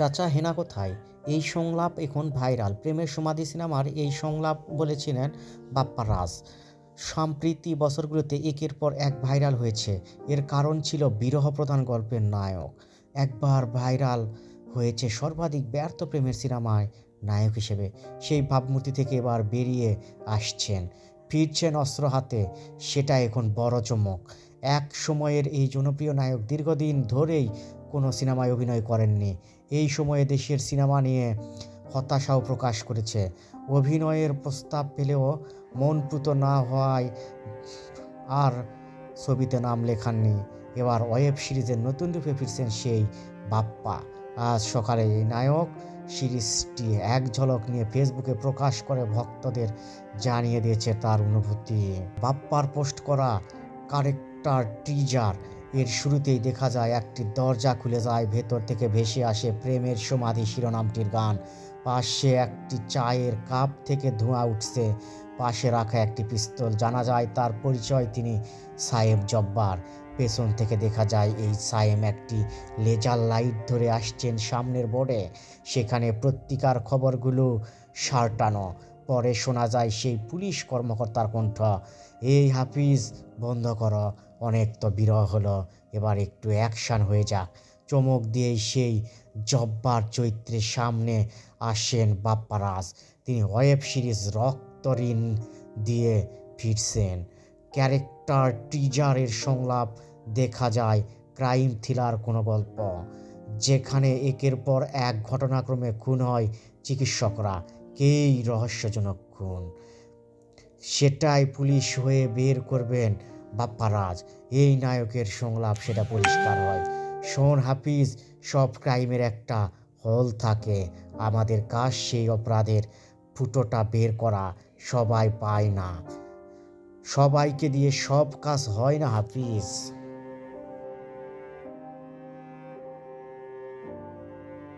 চাচা হেনা কোথায়? এই সংলাপ এখন ভাইরাল। প্রেমের সমাধি সিনেমার এই সংলাপ বলেছিলেন বাপ্পা রাজ। সাম্প্রতি বছরগুলোতে একের পর এক ভাইরাল হয়েছে। এর কারণ ছিল বিরহ প্রধান গল্পের নায়ক। একবার ভাইরাল হয়েছে সর্বাধিক ব্যর্থ প্রেমের সিনেমায় নায়ক হিসেবে। সেই ভাবমূর্তি থেকে এবার বেরিয়ে আসছেন। ফিরছেন অস্ত্র হাতে। সেটা এখন বড় চমক। এক সময়ের এই জনপ্রিয় নায়ক দীর্ঘদিন ধরেই কোনো সিনেমায় অভিনয় করেননি। এই সময়ে দেশের সিনেমা নিয়ে হতাশাও প্রকাশ করেছে। অভিনয়ের প্রস্তাব পেলেও মনপ্রুত না হওয়ায় আর ছবিতে নাম লেখাননি। এবার ওয়েব সিরিজের নতুন রূপে ফিরছেন সেই বাপ্পা। আজ সকালে এই নায়ক সিরিজটি এক ঝলক নিয়ে ফেসবুকে প্রকাশ করে ভক্তদের জানিয়ে দিয়েছে তার অনুভূতি। বাপ্পার পোস্ট করা কারেক্টার টিজার এর শুরুতেই দেখা যায়, একটি দরজা খুলে যায়, ভেতর থেকে ভেসে আসে প্রেমের সমাধি শিরোনামটির গান। পাশে একটি চায়ের কাপ থেকে ধোঁয়া উঠছে। পাশে রাখা একটি পিস্তল জানা যায়, তার পরিচয় তিনি সায়েম জব্বার। পেছন থেকে দেখা যায়, এই সায়েম একটি লেজার লাইট ধরে আসছেন সামনের বোর্ডে। সেখানে পত্রিকার খবরগুলো সারটানো। পরে শোনা যায়, সেই পুলিশ কর্মকর্তার কণ্ঠ, এই হাফিজ, বন্ধ করো। অনেক তো বিরহ হলো। এবার একটু অ্যাকশান হয়ে যাক। চমক দিয়ে সেই জব্বার চরিত্রের সামনে আসেন বাপ্পারাজ। তিনি ওয়েব সিরিজ রক্তঋণ দিয়ে ফিরছেন। ক্যারেক্টার টিজারের সংলাপ দেখা যায়, ক্রাইম থ্রিলার কোনো গল্প। যেখানে একের পর এক ঘটনাক্রমে খুন হয় চিকিৎসকরা। কেই রহস্যজনক খুন? সেটাই পুলিশ হয়ে বের করবেন বাপ্পারাজ এই নায়কের সংলাপ সেটা পরিষ্কার হয়। শোন হাফিজ, সব ক্রাইমের একটা হল থাকে। আমাদের কাজ সেই অপরাধের ফুটোটা বের করা। সবাই পায় না। সবাইকে দিয়ে সব কাজ হয় না হাফিজ।